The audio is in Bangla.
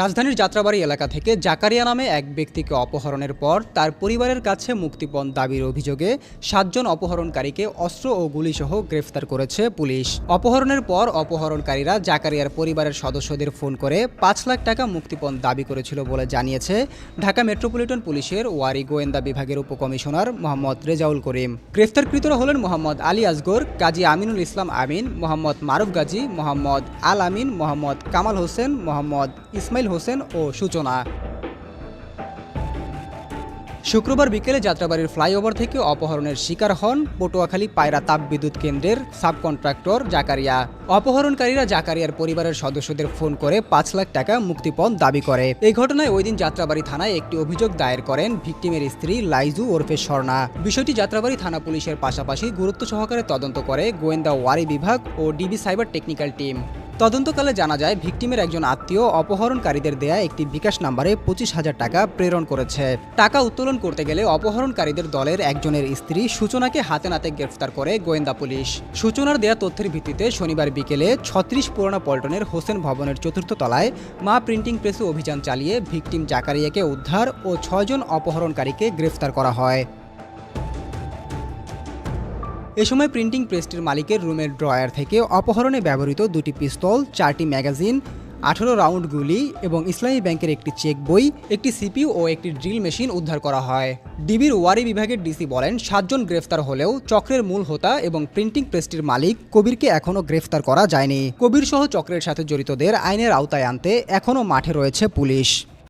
রাজধানীর যাত্রাবাড়ি এলাকা থেকে জাকারিয়া নামে এক ব্যক্তিকে অপহরণের পর তার পরিবারের কাছে মুক্তিপণ দাবির অভিযোগে সাতজন অপহরণকারীকে অস্ত্র ও গুলিসহ গ্রেফতার করেছে পুলিশ। অপহরণের পর অপহরণকারীরা জাকারিয়ার পরিবারের সদস্যদের ফোন করে পাঁচ লাখ টাকা মুক্তিপণ দাবি করেছিল বলে জানিয়েছে ঢাকা মেট্রোপলিটন পুলিশের ওয়ারি গোয়েন্দা বিভাগের উপকমিশনার মোহাম্মদ রেজাউল করিম। গ্রেফতারকৃতরা হলেন মোহাম্মদ আলী আসগর কাজী আমিনুল ইসলাম আমিন, মোহাম্মদ মারুফ গাজী, মোহাম্মদ আল আমিন, মোহাম্মদ কামাল হোসেন, মোহাম্মদ ইসমাইল হোসেন ও সূচনা। শুক্রবার বিকেলে যাত্রাবাড়ির ফ্লাইওভার থেকে অপহরণের শিকার হন পটুয়াখালী পায়রা তাপবিদ্যুৎ কেন্দ্রের সাবকন্ট্রাক্টর জাকারিয়া। অপহরণকারীরা জাকারিয়ার পরিবারের সদস্যদের ফোন করে পাঁচ লাখ টাকা মুক্তিপণ দাবি করে। এই ঘটনায় ওই দিন যাত্রাবাড়ি থানায় একটি অভিযোগ দায়ের করেন ভিকটিমের স্ত্রী লাইজু ওরফে স্বর্ণা বিষয়টি যাত্রাবাড়ি থানা পুলিশের পাশাপাশি গুরুত্ব সহকারে তদন্ত করে গোয়েন্দা ওয়ারি বিভাগ ও ডিবি সাইবার টেকনিক্যাল টিম। তদন্তকালে জানা যায়, ভিকটিমের একজন আত্মীয় অপহরণকারীদের দেয়া একটি বিকাশ নাম্বারে পঁচিশ হাজার টাকা প্রেরণ করেছে। টাকা উত্তোলন করতে গেলে অপহরণকারীদের দলের একজনের স্ত্রী সূচনাকে হাতে নাতে গ্রেফতার করে গোয়েন্দা পুলিশ। সূচনার দেয়া তথ্যের ভিত্তিতে শনিবার বিকেলে ছত্রিশ পুরোনো পল্টনের হোসেন ভবনের চতুর্থ তলায় মা প্রিন্টিং প্রেসে অভিযান চালিয়ে ভিকটিম জাকারিয়াকে উদ্ধার ও ছয়জন অপহরণকারীকে গ্রেফতার করা হয়। এ সময় প্রিন্টিং প্রেসটির মালিকের রুমের ড্রয়ার থেকে অপহরণে ব্যবহৃত দুটি পিস্তল, চারটি ম্যাগাজিন, আঠেরো রাউন্ড গুলি এবং ইসলামী ব্যাংকের একটি চেক বই, একটি সিপিইউ ও একটি ড্রিল মেশিন উদ্ধার করা হয়। ডিবির ওয়ারি বিভাগের ডিসি বলেন, সাতজন গ্রেফতার হলেও চক্রের মূল হোতা এবং প্রিন্টিং প্রেসটির মালিক কবিরকে এখনও গ্রেফতার করা যায়নি। কবির সহ চক্রের সাথে জড়িতদের আইনের আওতায় আনতে এখনও মাঠে রয়েছে পুলিশ।